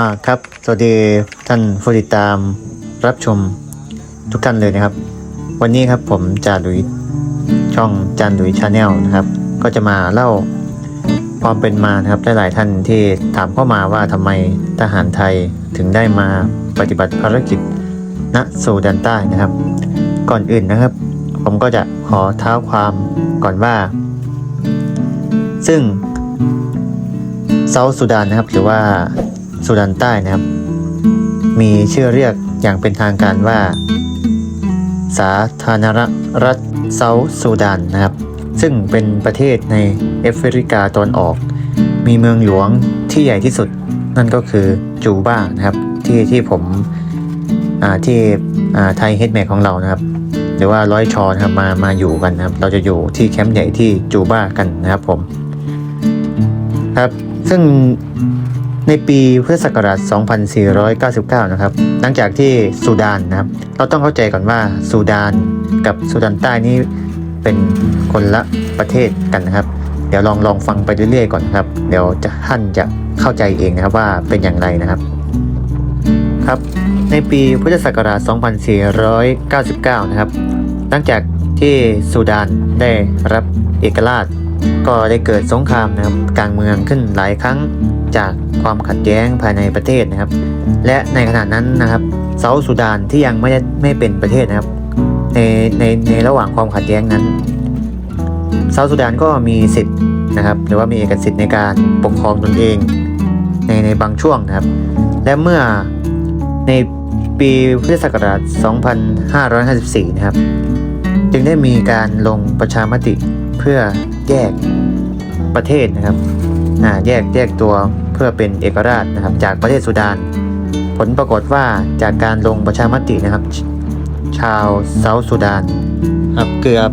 อ่าครับ สวัสดีท่านผู้ติดตามรับชมทุกท่านเลยนะครับ วันนี้ครับผมจาดุยช่องจานดุยชาแนลนะครับ ก็จะมาเล่าความเป็นมานะครับหลายๆท่านที่ถามเข้ามาว่าทำไมทหารไทยถึงได้มาปฏิบัติภารกิจณซูดานใต้นะครับ ก่อนอื่นนะครับ ผมก็จะขอเท้าความก่อนว่า ซึ่งเซาท์ซูดานนะครับหรือว่า ซูดานใต้นะครับ มีชื่อเรียกอย่างเป็นทางการว่า สาธารณรัฐเซาท์ซูดานนะครับ ซึ่งเป็นประเทศในแอฟริกาตะวันออก มีเมืองหลวงที่ใหญ่ที่สุด นั่นก็คือจูบ้านะครับ ที่ที่ผมที่อ่าไทยเฮดแมของเรานะครับหรือว่าร้อยชอนะครับมามาอยู่กันนะครับ เราจะอยู่ที่แคมป์ใหญ่ที่จูบ้ากันนะครับผมครับ ซึ่ง ในปีพุทธศักราช 2499 นะครับ หลังจากที่ซูดานนะครับ เราต้องเข้าใจก่อนว่าซูดานกับซูดานใต้นี่เป็นคนละประเทศกันนะครับ เดี๋ยวลองลองฟังไปเรื่อยๆก่อนนครับ เดี๋ยวจะท่านจะเข้าใจเองนะครับว่าเป็นอย่างไรนะครับ ครับ ในปีพุทธศักราช 2499 นะครับ หลังจากที่ซูดานได้รับเอกราช ก็ได้เกิดสงครามนะครับกลางเมืองขึ้นหลายครั้ง จากความขัดแย้งภายในประเทศนะครับ และในขณะนั้นนะครับเซาท์ซูดานที่ยังไม่ได้ไม่เป็นประเทศนะครับ ในในในระหว่างความขัดแย้งนั้นเซาท์ซูดานก็มีสิทธิ์นะครับ หรือว่ามีเอกสิทธิ์ในการปกครองตนเองในในบางช่วงนะครับ และเมื่อในปีพุทธศักราช 2554 นะครับ จึงได้มีการลงประชามติเพื่อแยกประเทศนะครับ แยกแยกตัวเพื่อเป็นเอกราชนะครับ จากประเทศสุดาน ผลปรากฏว่าจากการลงประชามตินะครับชชาวเซาท์สุดานครับเกือบ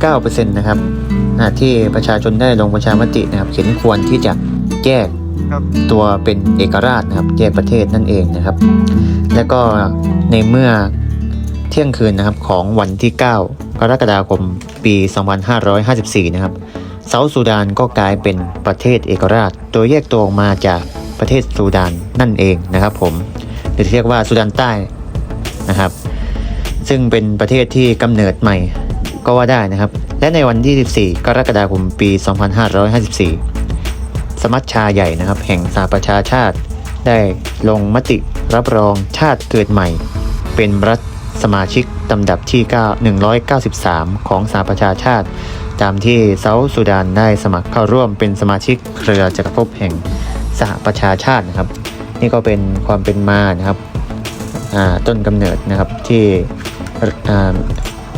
99%นะครับอ่าที่ประชาชนได้ลงประชามตินะครับเห็นควรที่จะแยกตัวเป็นเอกราชนะครับแยกประเทศนั่นเองนะครับ และก็ในเมื่อเที่ยงคืนนะครับของวันที่ 9 กรกฎาคมปี 2554 นะครับ เซาท์ซูดานก็กลายเป็นประเทศเอกราช โดยแยกตัวออกมาจากประเทศซูดานนั่นเองนะครับผมหรือเรียกว่าซูดานใต้นะครับ ซึ่งเป็นประเทศที่กำเนิดใหม่ก็ว่าได้นะครับ และในวันที่ 14 กรกฎาคมปี 2554 สมัชชาใหญ่นะครับ แห่งสหประชาชาติ ได้ลงมติรับรองชาติเกิดใหม่ เป็นรัฐสมาชิกลำดับที่ 9 193 ของสหประชาชาติ ตามที่เซาท์ซูดานได้สมัครเข้าร่วมเป็นสมาชิกเครือจักรภพแห่งสหประชาชาตินะครับ นี่ก็เป็นความเป็นมานะครับต้นกำเนิดนะครับที่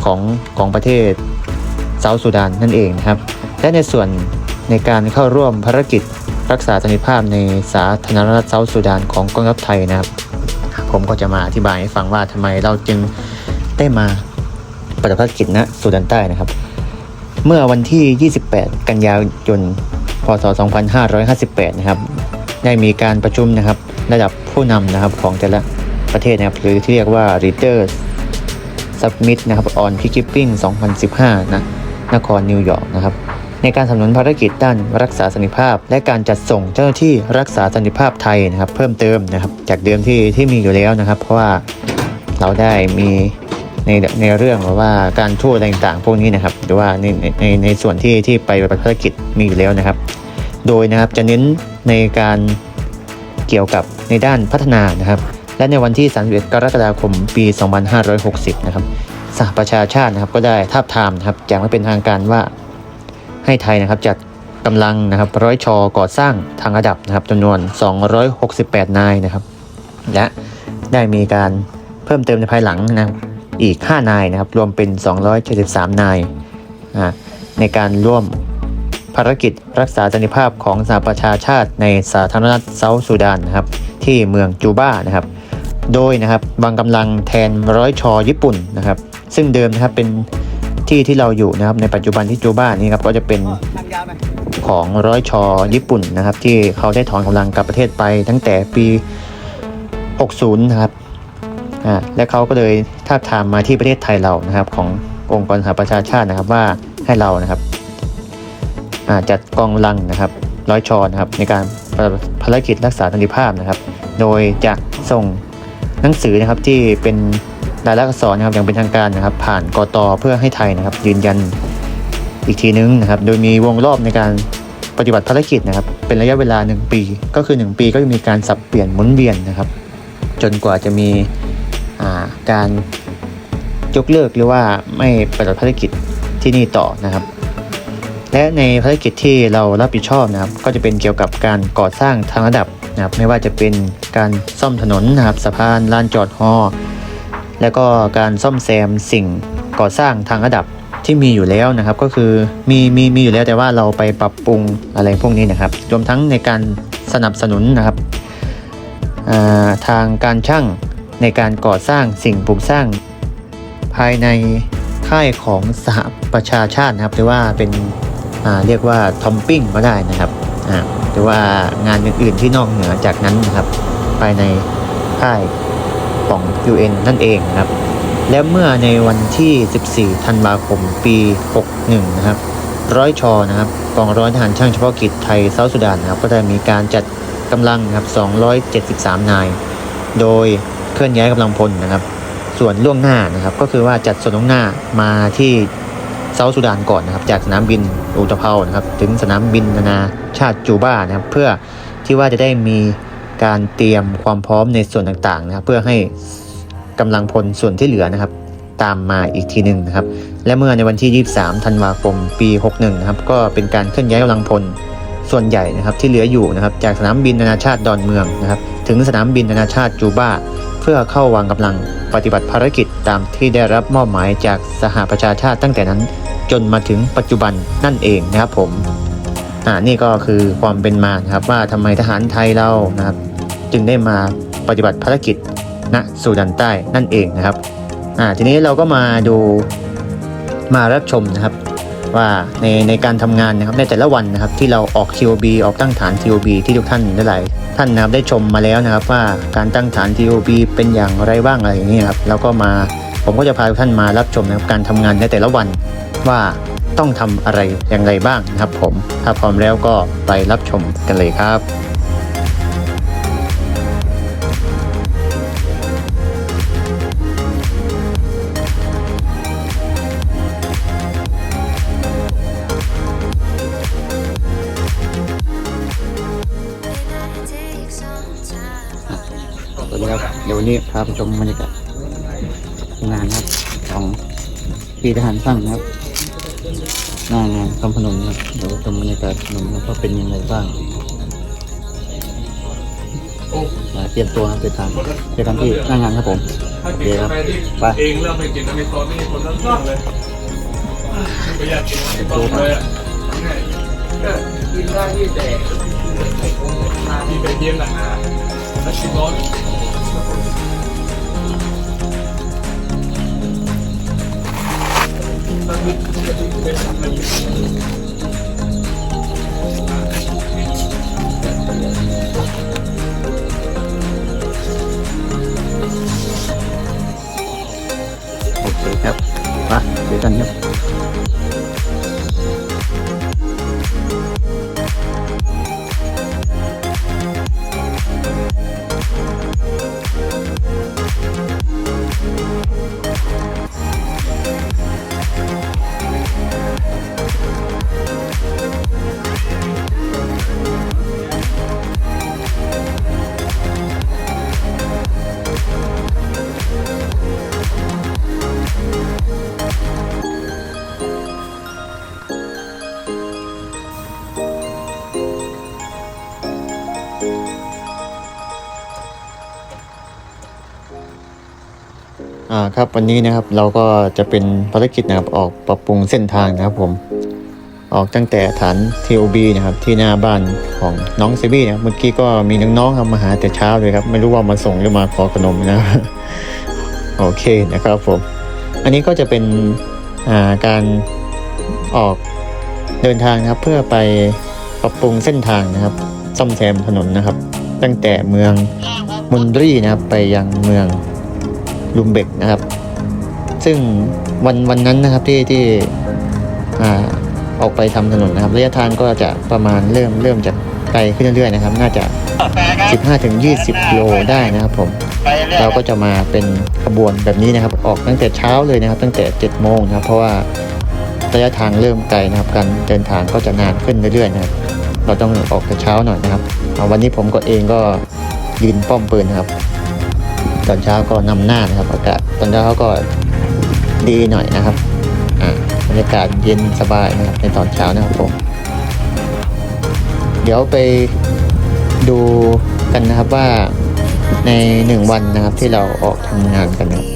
ของของประเทศเซาท์ซูดานนั่นเองนะครับ และในส่วนในการเข้าร่วมภารกิจรักษาสันติภาพในสาธารณรัฐเซาท์ซูดานของกองทัพไทยนะครับ ผมก็จะมาอธิบายให้ฟังว่าทำไมเราจึงได้มาปฏิบัติภารกิจณซูดานใต้นะครับ เมื่อวันที่ 28 กันยายน พศ 2558 นะครับ ได้มีการประชุมนะครับระดับผู้นำนะครับของแต่ละประเทศนะครับหรือที่เรียกว่า Leaders Summit นะครับ on Peacekeeping 2015 นะนครนิวยอร์กนะครับ ในการสนับสนุนภารกิจด้านรักษาสันติภาพ และการจัดส่งเจ้าหน้าที่รักษาสันติภาพไทยนะครับ เพิ่มเติมนะครับ จากเดิมที่ที่มีอยู่แล้วนะครับ เพราะว่าเราได้มี ในในเรื่องว่าการทูตอะไรต่างๆพวกนี้นะครับหรือว่าในในในส่วนที่ที่ไปปฏิบัติภารกิจมีอยู่แล้วนะครับ โดยนะครับจะเน้นในการเกี่ยวกับในด้านพัฒนานะครับ และในวันที่ 31 กรกฎาคมปี 2560 นะครับสหประชาชาตินะครับก็ได้ทาบทามนะครับอย่างไม่เป็นทางการว่าให้ไทยนะครับจัดกำลังนะครับร้อยชอก่อสร้างทางระดับนะครับจำนวน 268 นายนะครับ และได้มีการเพิ่มเติมในภายหลังนะครับ อีก 5 นายนะครับ รวมเป็น 273 นาย ในการร่วมภารกิจรักษาสันติภาพของสหประชาชาติในสาธารณรัฐเซาท์ซูดานนะครับ ที่เมืองจูบ้านะครับ โดยนะครับวางกำลังแทนร้อยชอญี่ปุ่นนะครับ ซึ่งเดิมนะครับเป็นที่ที่เราอยู่นะครับในปัจจุบันที่จูบ้านี่ครับก็จะเป็นของร้อยชอญี่ปุ่นนะครับ ที่เขาได้ถอนกำลังกลับประเทศไปตั้งแต่ปี 60 นะครับ และเขาก็เลยทาบทามมาที่ประเทศไทยเรานะครับ ขององค์กรสหประชาชาตินะครับว่าให้เรานะครับจัดกองลังนะครับร้อยชอนะครับในการภารกิจรักษาสันติภาพนะครับ โดยจะส่งหนังสือนะครับที่เป็นรายลักษณ์อักษรนะครับอย่างเป็นทางการนะครับ ผ่านกตเพื่อให้ไทยนะครับ ยืนยันอีกทีนึงนะครับ โดยมีวงรอบในการปฏิบัติภารกิจนะครับ เป็นระยะเวลา 1 ปี ก็คือ 1 ปีก็จะมีการสับเปลี่ยนหมุนเวียนนะครับ จนกว่าจะมี การยกเลิกหรือว่าไม่ปฏิบัติภารกิจที่นี่ต่อนะครับ และในภารกิจที่เรารับผิดชอบนะครับ ก็จะเป็นเกี่ยวกับการก่อสร้างทางระดับนะครับ ไม่ว่าจะเป็นการซ่อมถนนนะครับสะพานลานจอดฮอแล้วก็การซ่อมแซมสิ่งก่อสร้างทางระดับที่มีอยู่แล้วนะครับ ก็คือมีมีมีอยู่แล้วแต่ว่าเราไปปรับปรุงอะไรพวกนี้นะครับรวมทั้งในการสนับสนุนนะครับทางการช่าง ในการก่อสร้างสิ่งปลูกสร้าง ภายในค่ายของสหประชาชาตินะครับ หรือว่าเป็นเรียกว่าทอมปิ้งก็ได้นะครับหรือว่างานอื่นๆที่นอกเหนือจากนั้นนะครับ ภายในค่ายของ UN นั่นเองนะครับ และเมื่อในวันที่ 14 ธันวาคม ปี 61 นะครับ ร้อยชอนะครับกองร้อยทหารช่างเฉพาะกิจไทยเซาท์สุดานนะครับ ก็ได้มีการจัดกำลังนะครับ 273 นาย โดย เคลื่อนย้ายกำลังพลนะครับ ส่วนล่วงหน้านะครับ ก็คือว่าจัดส่วนล่วงหน้ามาที่เซาท์สุดานก่อนนะครับ จากสนามบินอุตภเปานะครับ ถึงสนามบินนานาชาติจูบ้านะครับ เพื่อที่ว่าจะได้มีการเตรียมความพร้อมในส่วนต่างๆนะครับ เพื่อให้กำลังพลส่วนที่เหลือนะครับ ตามมาอีกทีหนึ่งนะครับ และเมื่อในวันที่ 23 ธันวาคม ปี 61 นะครับ ก็เป็นการเคลื่อนย้ายกำลังพลส่วนใหญ่นะครับที่เหลืออยู่นะครับจากสนามบินนานาชาติดอนเมืองนะครับ ถึงสนามบินนานาชาติจูบ้า พื่อเข้าวางกำลังปฏิบัติภารกิจตามที่ได้รับมอบหมายจากสหประชาชาติตั้งแต่นั้น จนมาถึงปัจจุบันนั่นเองนะครับผมอ่านี่ก็คือความเป็นมาครับว่าทำไมทหารไทยเรานะครับ จึงได้มาปฏิบัติภารกิจณสุดานใต้นั่นเองนะครับอ่าทีนี้เราก็มาดูมารับชมนะครับ ว่าในในการทำงานนะครับในแต่ละวันนะครับที่เราออก TOB ออกตั้งฐาน TOB ที่ทุกท่านได้หลายท่านนะครับได้ชมมาแล้วนะครับว่าการตั้งฐาน TOB เป็นอย่างไรบ้างอะไรอย่างนี้ครับแล้วก็มาผมก็จะพาทุกท่านมารับชมนะครับการทำงานในแต่ละวันว่าต้องทำอะไรอย่างไรบ้างนะครับผมถ้าพร้อมแล้วก็ไปรับชมกันเลยครับ นี้พาไปชมบรรยากาศงานครับของปีทหารช่างนะครับหน้างานคำพนมครับเดี๋ยวชมบรรยากาศพนมนะครับว่าเป็นยังไงบ้างมาเตรียมตัวครับเดินทางเจอกันที่หน้างานครับผมโอเคครับไปเองเริ่มไปกินน้ำมันซอสนี่คนทั้งช่องเลยไม่อยากกินน้ำมันซอสเลยกินได้ที่แต่มีไปเยี่ยมหนักหนาแล้วชิมร้อน โอเคครับมาเจอกันครับ อ่าครับวันนี้นะครับเราก็จะเป็นภารกิจนะครับออกปรับปรุงเส้นทางนะครับผมออกตั้งแต่ฐาน TOB นะครับที่หน้าบ้านของน้องเซบี้นะครับเมื่อกี้ก็มีน้องๆครับมาหาแต่เช้าเลยครับไม่รู้ว่ามาส่งหรือมาขอขนมนะโอเคนะครับผมอันนี้ก็จะเป็นาการออกเดินทางนะครับ เพื่อไปปรับปรุงเส้นทางนะครับ ซ่อมแซมถนนนะครับ ตั้งแต่เมืองมุนรีนะครับไปยังเมือง ลุมเบกนะครับ ซึ่งวันวันนั้นนะครับที่ที่อ่าออกไปทำถนนนะครับ ระยะทางก็จะประมาณเริ่มเริ่มจากไกลขึ้นเรื่อยๆนะครับ น่าจะ 15-20 โลได้นะครับผมเราก็จะมาเป็นขบวนแบบนี้นะครับ ออกตั้งแต่เช้าเลยนะครับ ตั้งแต่ 7 โมงนะครับ เพราะว่าระยะทางเริ่มไกลนะครับการเดินทางก็จะนานขึ้นเรื่อยๆนะครับ เราต้องออกแต่เช้าหน่อยนะครับวันนี้ผมก็เองก็ยืนป้อมปืนนะครับ ตอนเช้าก็นำหน้านะครับอากาศตอนเช้าก็ดีหน่อยนะครับอ่าบรรยากาศเย็นสบายนะครับในตอนเช้านะครับผม เดี๋ยวไปดูกันนะครับว่าในหนึ่งวันนะครับที่เราออกทำงานกันนะครับ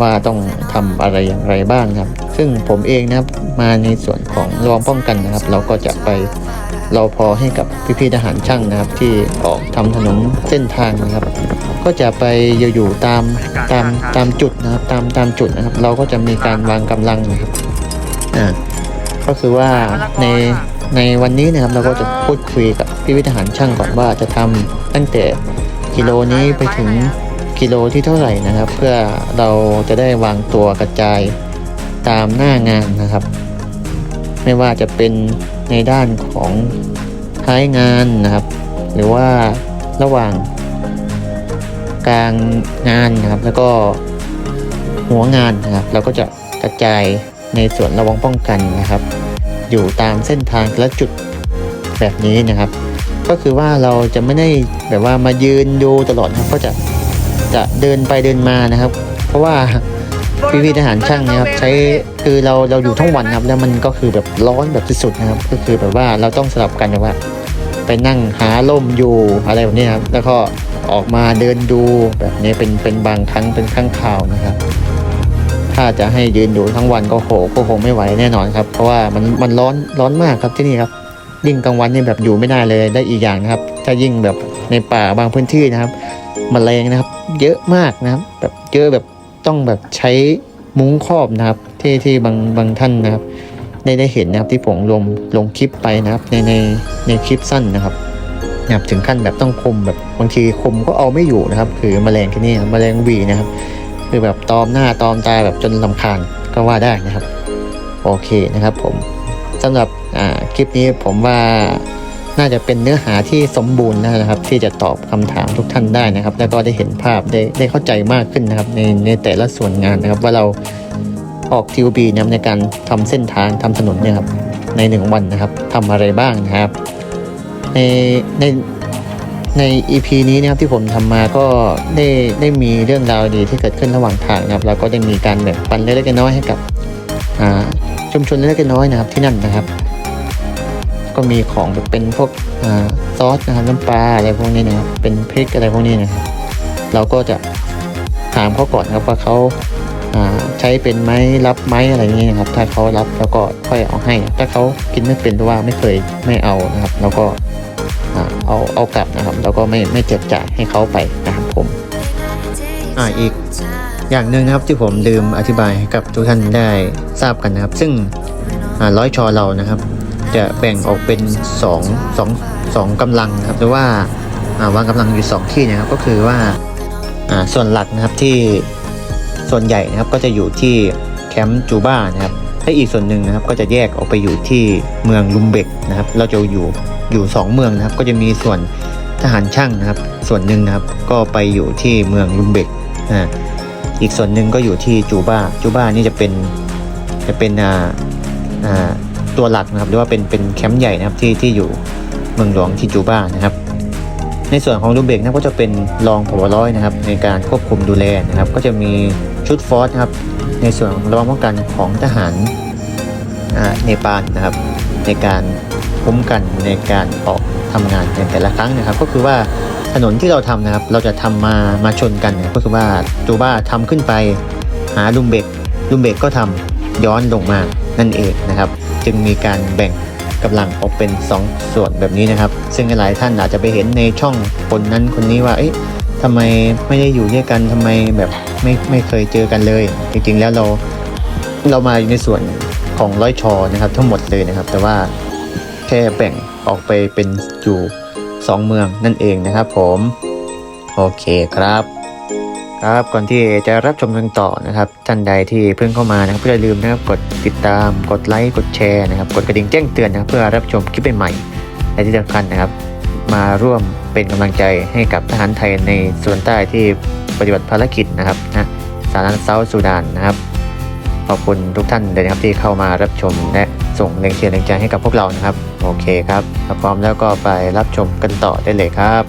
ว่าต้องทำอะไรอย่างไรบ้างนะครับ ซึ่งผมเองนะครับมาในส่วนของรองป้องกันนะครับ เราก็จะไป เราพอให้กับพี่ๆทหารช่างนะครับ ที่ออกทำถนนเส้นทางนะครับ ก็จะไปอยู่ตามตามตามจุดนะครับ ตามตามจุดนะครับ เราก็จะมีการวางกำลังนะครับอ่าก็คือว่าในในวันนี้นะครับเราก็จะพูดคุยกับพี่วิทหารช่างก่อนว่าจะทำตั้งแต่กิโลนี้ไปถึงกิโลที่เท่าไหร่นะครับ เพื่อเราจะได้วางตัวกระจายตามหน้างานนะครับ ไม่ว่าจะเป็นในด้านของท้ายงานนะครับ หรือว่าระหว่างกลางงานนะครับ แล้วก็หัวงานนะครับ เราก็จะกระจายในส่วนระวังป้องกันนะครับ อยู่ตามเส้นทางแต่ละจุดแบบนี้นะครับ ก็คือว่าเราจะไม่ได้แบบว่ามายืนดูตลอดนะครับ ก็จะจะเดินไปเดินมานะครับ เพราะว่า พี่พี่ทหารช่างนะครับใช้คือเราเราอยู่ทั้งวันครับ แล้วมันก็คือแบบร้อนแบบสุดๆนะครับ ก็คือแบบว่าเราต้องสลับกันแบบว่า ไปนั่งหาล่มอยู่อะไรแบบนี้ครับแล้วก็ออกมาเดินดูแบบนี้เป็นเป็นบางครั้งเป็นครั้งคราวนะครับ ถ้าจะให้ยืนดูทั้งวันก็โหก็คงไม่ไหวแน่นอนครับ เพราะว่ามันมันร้อนร้อนมากครับที่นี่ครับยิ่งกลางวันนี่แบบอยู่ไม่ได้เลยได้อีกอย่างนะครับ ถ้ายิ่งแบบในป่าบางพื้นที่นะครับมแมลงนะครับ เยอะมากนะครับ แบบเยอะแบบ ต้องแบบใช้มุ้งครอบนะครับ ที่ที่บางบางท่านนะครับ ได้ได้เห็นนะครับที่ผมลงลงคลิปไปนะครับ ในในในคลิปสั้นนะครับนะครับถึงขั้นแบบต้องคมแบบบางทีคมก็เอาไม่อยู่นะครับคือแมลงที่นี่ครับแมลงวีนะครับ คือแบบตอมหน้าตอมตาแบบจนลำคาญก็ว่าได้นะครับ โอเคนะครับผมสำหรับคลิปนี้ผมว่า น่าจะเป็นเนื้อหาที่สมบูรณ์นะครับ ที่จะตอบคำถามทุกท่านได้นะครับ แล้วก็ได้เห็นภาพได้ได้เข้าใจมากขึ้นนะครับ ในในแต่ละส่วนงานนะครับ ว่าเราออก TOB นะในการทำเส้นทางทำถนนเนี่ยครับในหนึ่งวันนะครับทำอะไรบ้างนะครับ ในในใน EP นี้นะครับที่ผมทำมาก็ได้ได้มีเรื่องราวดีที่เกิดขึ้นระหว่างทางนะครับแล้วก็ได้มีการแบ่งปันเล็กๆน้อยๆให้กับชุมชนเล็กๆน้อยๆนะครับที่นั่นนะครับ ก็มีของแบบเป็นพวกอซอสนะครับน้ำปลาอะไรพวกนี้นะครับเป็นพริกอะไรพวกนี้นะครับเราก็จะถามเขาก่อนครับว่าเขาใช้เป็นไหมรับไหมอะไรอย่างนี้นะครับ ถ้าเขารับแล้วก็ค่อยเอาให้ ถ้าเขากินไม่เป็นหรือว่าไม่เคยไม่เอานะครับ แล้วก็เอาเอากลับนะครับ แล้วก็ไม่ไม่แจกจ่ายให้เขาไปนะครับผมอ่าอีกอย่างหนึ่งนะครับที่ผมลืมอธิบายให้กับทุกท่านได้ทราบกันนะครับ ซึ่งร้อยชอเรานะครับ จะแบ่งออกเป็นสองสองสองกำลังนะครับหรือว่าวางกำลังอยู่สองที่นะครับก็คือว่าส่วนหลักนะครับที่ส่วนใหญ่นะครับก็จะอยู่ที่แคมป์จูบ้านะครับและอีกส่วนหนึ่งนะครับก็จะแยกออกไปอยู่ที่เมืองลุมเบกนะครับ เราจะอยู่อยู่สองเมืองนะครับ ก็จะมีส่วนทหารช่างนะครับ ส่วนหนึ่งนะครับก็ไปอยู่ที่เมืองลุมเบกอ่าอีกส่วนหนึ่งก็อยู่ที่จูบ้าจูบ้านี่จะเป็นจะเป็นอ่าอ่า ตัวหลักนะครับหรือว่าเป็นเป็นแคมป์ใหญ่นะครับที่ที่อยู่เมืองหลวงที่จูบ้านะครับ ในส่วนของลูเบกนะก็จะเป็นรองผบร้อยนะครับ ในการควบคุมดูแลนะครับ ก็จะมีชุดฟอร์สนะครับ ในส่วนของระวังป้องกันของทหารอ่าเนปาลนะครับ ในการคุ้มกันในการออกทำงานในแต่ละครั้งนะครับ ก็คือว่าถนนที่เราทำนะครับ เราจะทำมามาชนกันก็คือว่าจูบ้าทำขึ้นไปหาลุมเบกลุมเบกก็ทำย้อนลงมา นั่นเองนะครับ จึงมีการแบ่งกำลังออกเป็น 2 ส่วนแบบนี้นะครับ ซึ่งหลายท่านอาจจะไปเห็นในช่องคนนั้นคนนี้ว่าเอ๊ะทำไมไม่ได้อยู่ด้วยกันทำไมแบบไม่ไม่เคยเจอกันเลย จริงๆแล้วเราเรามาอยู่ในส่วนของร้อยชอนะครับ ทั้งหมดเลยนะครับ แต่ว่าแค่แบ่งออกไปเป็นอยู่ 2 เมืองนั่นเองนะครับผม โอเคครับ ครับก่อนที่จะรับชมกันต่อนะครับท่านใดที่เพิ่งเข้ามานะครับอย่าลืมนะครับกดติดตาม กดไลค์กดแชร์นะครับ กดกระดิ่งแจ้งเตือนนะครับเพื่อรับชมคลิปใหม่ๆและที่สำคัญนะครับ มาร่วมเป็นกำลังใจให้กับทหารไทยในส่วนใต้ที่ปฏิบัติภารกิจนะครับนะสาธารณรัฐเซาท์สุดานนะครับ ขอบคุณทุกท่านเลยนะครับที่เข้ามารับชมและส่งแรงเชียร์แรงใจให้กับพวกเรานะครับ โอเคครับถ้าพร้อมแล้วก็ไปรับชมกันต่อได้เลยครับ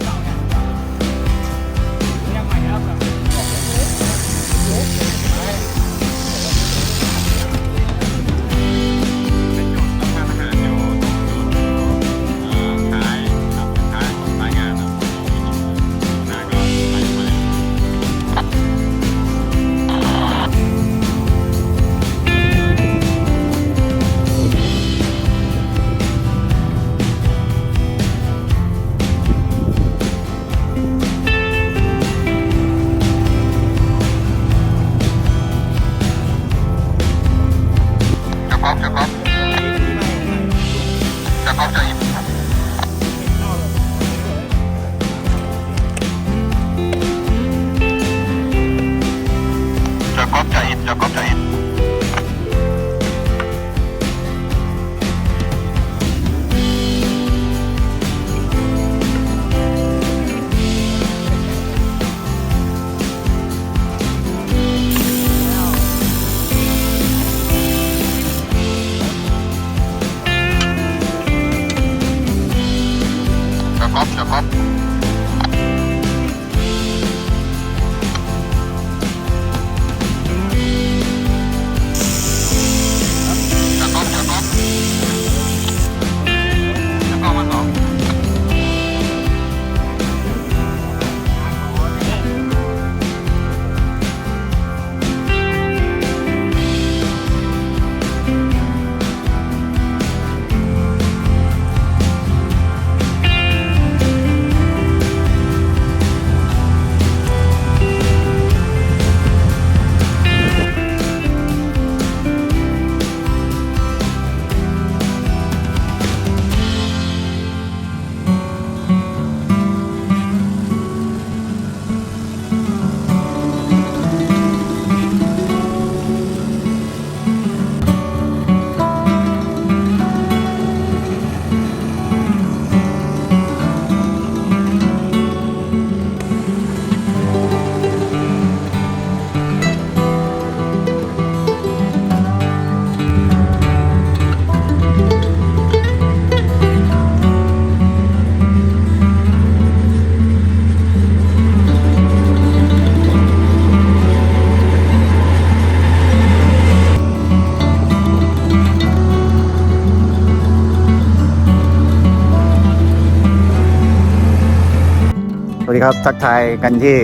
วัสดีครับทักทายกันที่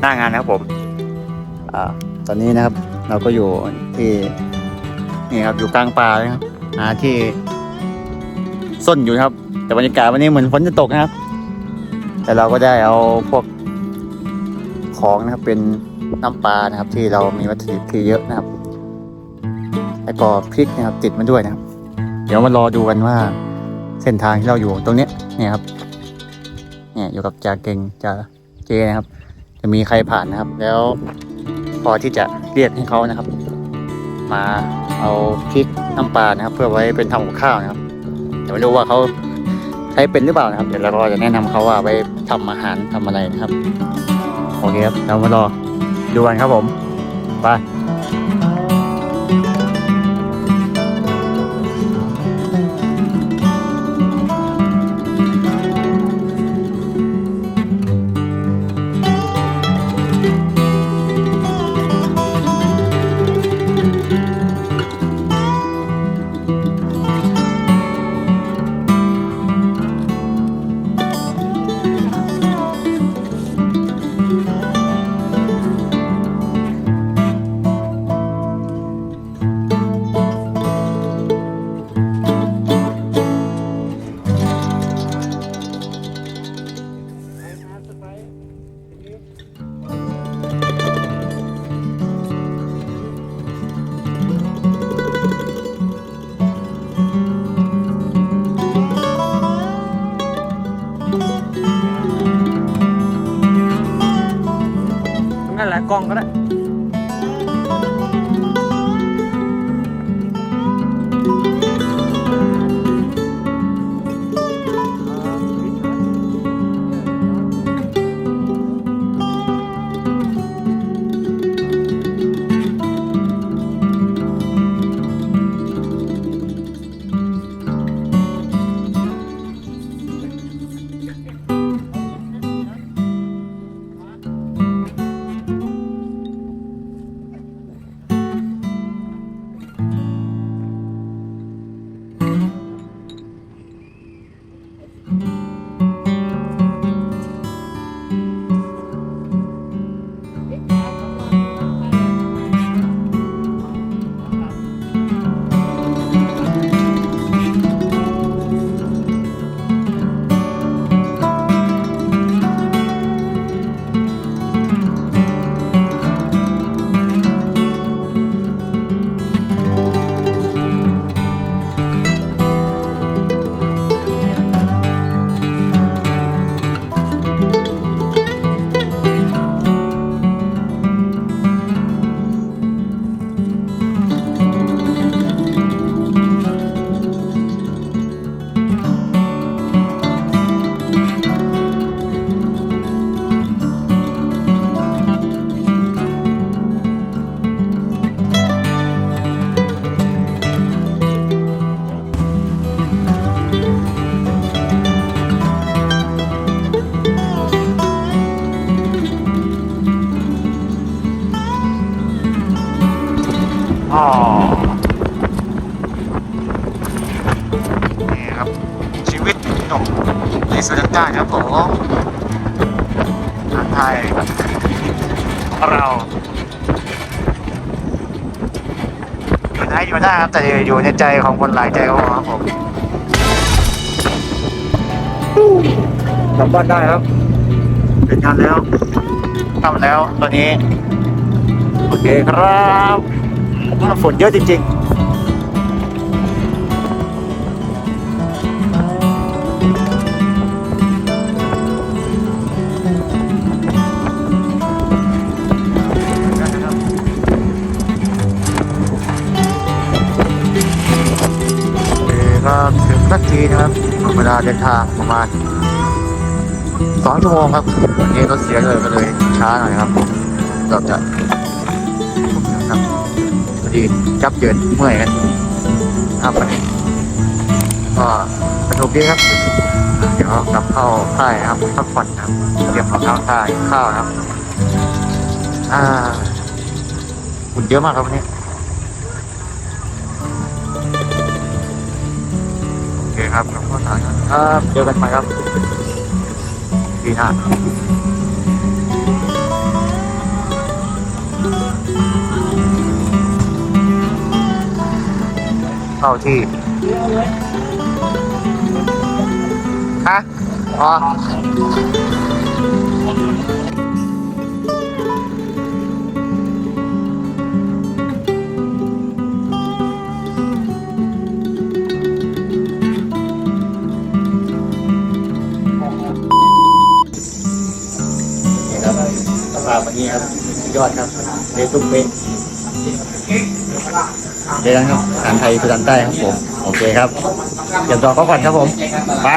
หน้างานนะครับผมอตอนนี้นะครับเราก็อยู่ที่นี่ครับอยู่กลางป่าเลยครับหาที่ส้นอยู่ครับ แต่บรรยากาศวันนี้เหมือนฝนจะตกนะครับ แต่เราก็ได้เอาพวกของนะครับเป็นน้ำปลานะครับ ที่เรามีวัตถุดิบที่เยอะนะครับแล้วก็พริกนะครับติดมาด้วยนะครับ เดี๋ยวมารอดูกันว่าเส้นทางที่เราอยู่ตรงนี้เนี่ยครับ อยู่กับจ่าเก่งจ่าเจนะครับ จะมีใครผ่านนะครับ แล้วพอที่จะเรียกให้เขานะครับ มาเอาพริกน้ำปลานะครับ เพื่อไว้เป็นทำกับข้าวนะครับแต่ไม่รู้ว่าเขาใช้เป็นหรือเปล่านะครับ เดี๋ยวเราก็จะแนะนำเขาว่าไว้ทำอาหารทำอะไรนะครับ โอเคครับเรามารอดูกันครับผม ไป นี่ครับ ชีวิตหนุ่มในสุดจ้ายครับผมทางไทยเราอยู่ได้อยู่ได้ครับแต่อยู่ในใจของคนหลายใจครับผมกลับบ้านได้ครับ เป็นงานแล้วทำแล้วตอนนี้ โอเคครับ ฝนเยอะจริงๆเคครับถึงสักทีนะครับเวลาเดินทางประมาณสองชั่วโมงครับวันนี้รถเสียเลยก็เลยช้าหน่อยครับเกือบจะ ดีจับเยินเมื่อยกันครับวันนี้ก็สนุกดีครับ เดี๋ยวกลับเข้าค่ายครับพักผ่อนครับเตรียมของข้าวค่ายข้าวครับ อ่าฝุ่นเยอะมากครับวันนี้โอเคครับขอบคุณครับเจอกันใหม่ครับปีหน้า เข้าที่ฮะอ๋อนี่ครับสภาพวันนี้ครับสุดยอดครับเรทุกเป็น เจอกันครับอาหารไทยสุดานใต้ครับผม โอเคครับ เดี๋ยวต่อเขาก่อนครับผม ไป